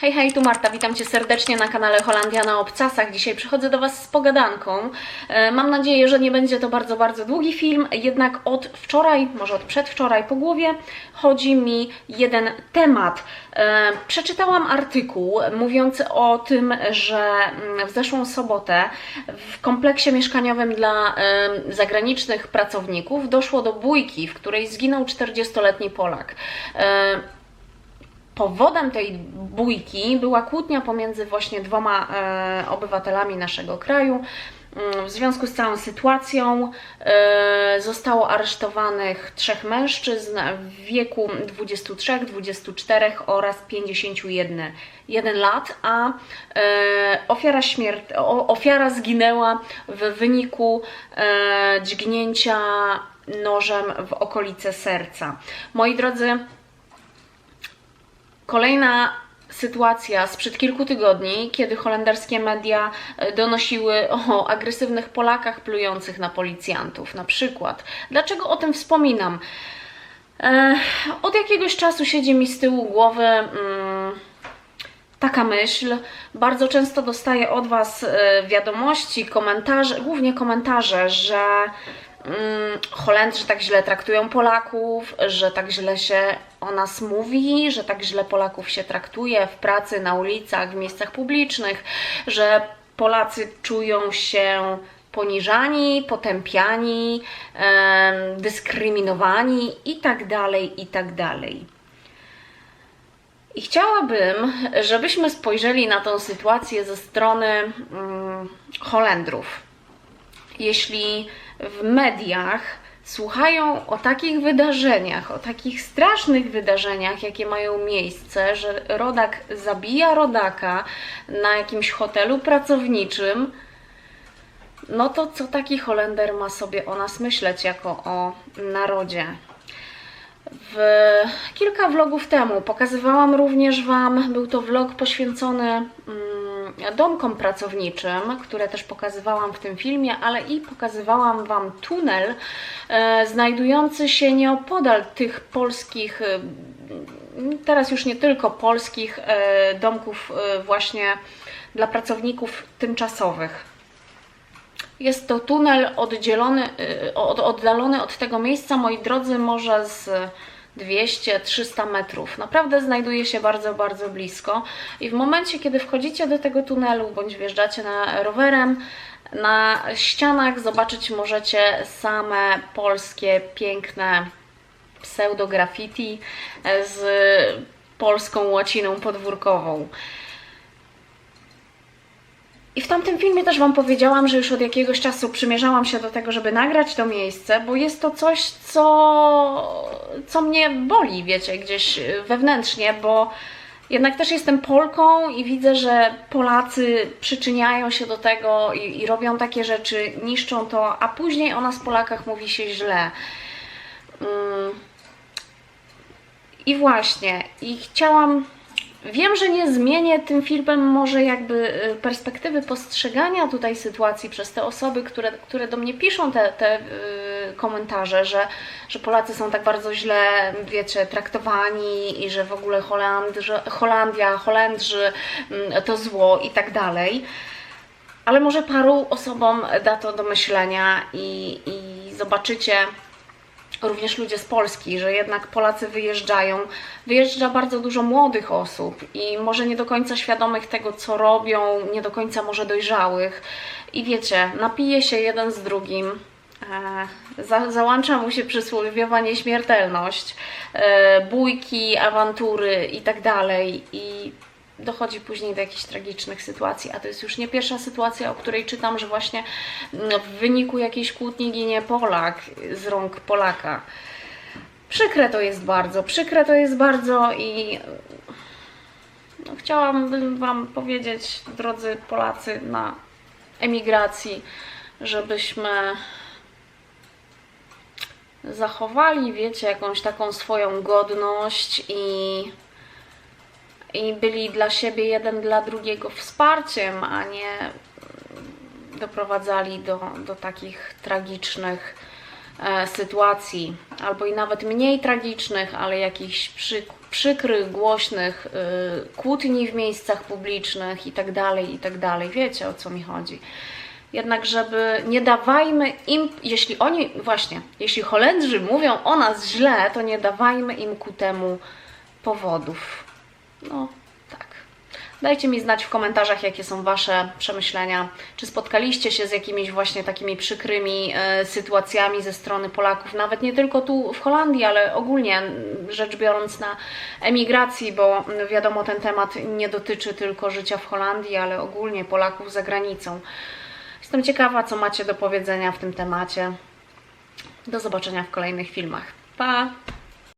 Hej, hej, tu Marta, witam Cię serdecznie na kanale Holandia na Obcasach. Dzisiaj przychodzę do Was z pogadanką. E, Mam nadzieję, że nie będzie to bardzo, bardzo długi film, jednak od wczoraj, może od przedwczoraj po głowie chodzi mi jeden temat. E, Przeczytałam artykuł mówiący o tym, że mm, w zeszłą sobotę w kompleksie mieszkaniowym dla e, zagranicznych pracowników doszło do bójki, w której zginął 40-letni Polak. Powodem tej bójki była kłótnia pomiędzy właśnie dwoma e, obywatelami naszego kraju. Mm, W związku z całą sytuacją e, zostało aresztowanych trzech mężczyzn w wieku 23, 24 oraz 51 jeden lat, a e, ofiara, śmier- o, ofiara zginęła w wyniku e, dźgnięcia nożem w okolice serca. Moi drodzy, Kolejna sytuacja sprzed kilku tygodni, kiedy holenderskie media e, donosiły o agresywnych Polakach plujących na policjantów, na przykład. Dlaczego o tym wspominam? E, od jakiegoś czasu siedzi mi z tyłu głowy mm, taka myśl. Bardzo często dostaję od Was e, wiadomości, komentarze, głównie komentarze, że mm, Holendrzy tak źle traktują Polaków, że tak źle się o nas mówi, że tak źle Polaków się traktuje w pracy, na ulicach, w miejscach publicznych, że Polacy czują się poniżani, potępiani, em, dyskryminowani i tak dalej, i tak. I chciałabym, żebyśmy spojrzeli na tą sytuację ze strony mm, Holendrów. Jeśli w mediach słuchają o takich wydarzeniach, o takich strasznych wydarzeniach, jakie mają miejsce, że rodak zabija rodaka na jakimś hotelu pracowniczym, no to co taki Holender ma sobie o nas myśleć jako o narodzie? W kilka vlogów temu pokazywałam również Wam, był to vlog poświęcony mm, domkom pracowniczym, które też pokazywałam w tym filmie, ale i pokazywałam Wam tunel e, znajdujący się nieopodal tych polskich, e, teraz już nie tylko polskich e, domków właśnie dla pracowników tymczasowych. Jest to tunel oddzielony, od, oddalony od tego miejsca, moi drodzy, może z 200-300 metrów. Naprawdę znajduje się bardzo, bardzo blisko. I w momencie, kiedy wchodzicie do tego tunelu bądź wjeżdżacie na rowerem, na ścianach zobaczyć możecie same polskie, piękne pseudo-graffiti z polską łaciną podwórkową. I w tamtym filmie też Wam powiedziałam, że już od jakiegoś czasu przymierzałam się do tego, żeby nagrać to miejsce, bo jest to coś, co, co mnie boli, wiecie, gdzieś wewnętrznie, bo jednak też jestem Polką i widzę, że Polacy przyczyniają się do tego i, i robią takie rzeczy, niszczą to, a później o nas Polakach mówi się źle. Mm. I właśnie, i chciałam Wiem, że nie zmienię tym filmem może jakby y, perspektywy postrzegania tutaj sytuacji przez te osoby, które, które do mnie piszą te, te y, komentarze, że, że Polacy są tak bardzo źle, wiecie, traktowani i że w ogóle Holandrze, Holandia, Holendrzy mm, to zło i tak dalej. Ale może paru osobom da to do myślenia i, i zobaczycie, również ludzie z Polski, że jednak Polacy wyjeżdżają. Wyjeżdża bardzo dużo młodych osób i może nie do końca świadomych tego, co robią, nie do końca może dojrzałych. I wiecie, napije się jeden z drugim. e, Za, załącza mu się przysłowiowa nieśmiertelność, e, bójki, awantury i tak dochodzi później do jakichś tragicznych sytuacji, a to jest już nie pierwsza sytuacja, o której czytam, że właśnie mm, w wyniku jakiejś kłótni ginie Polak z rąk Polaka. Przykre to jest bardzo, przykre to jest bardzo i no, chciałabym Wam powiedzieć, drodzy Polacy na emigracji, żebyśmy zachowali, wiecie, jakąś taką swoją godność i i byli dla siebie jeden dla drugiego wsparciem, a nie doprowadzali do, do takich tragicznych e, sytuacji, albo i nawet mniej tragicznych, ale jakichś przy, przykrych, głośnych y, kłótni w miejscach publicznych i tak dalej, i tak. Wiecie o co mi chodzi. Jednak, żeby nie dawajmy im, jeśli oni, właśnie, jeśli Holendrzy mówią o nas źle, to nie dawajmy im ku temu powodów. No, tak. Dajcie mi znać w komentarzach, jakie są Wasze przemyślenia. Czy spotkaliście się z jakimiś właśnie takimi przykrymi e, sytuacjami ze strony Polaków, nawet nie tylko tu w Holandii, ale ogólnie rzecz biorąc na emigracji, bo wiadomo, ten temat nie dotyczy tylko życia w Holandii, ale ogólnie Polaków za granicą. Jestem ciekawa, co macie do powiedzenia w tym temacie. Do zobaczenia w kolejnych filmach. Pa!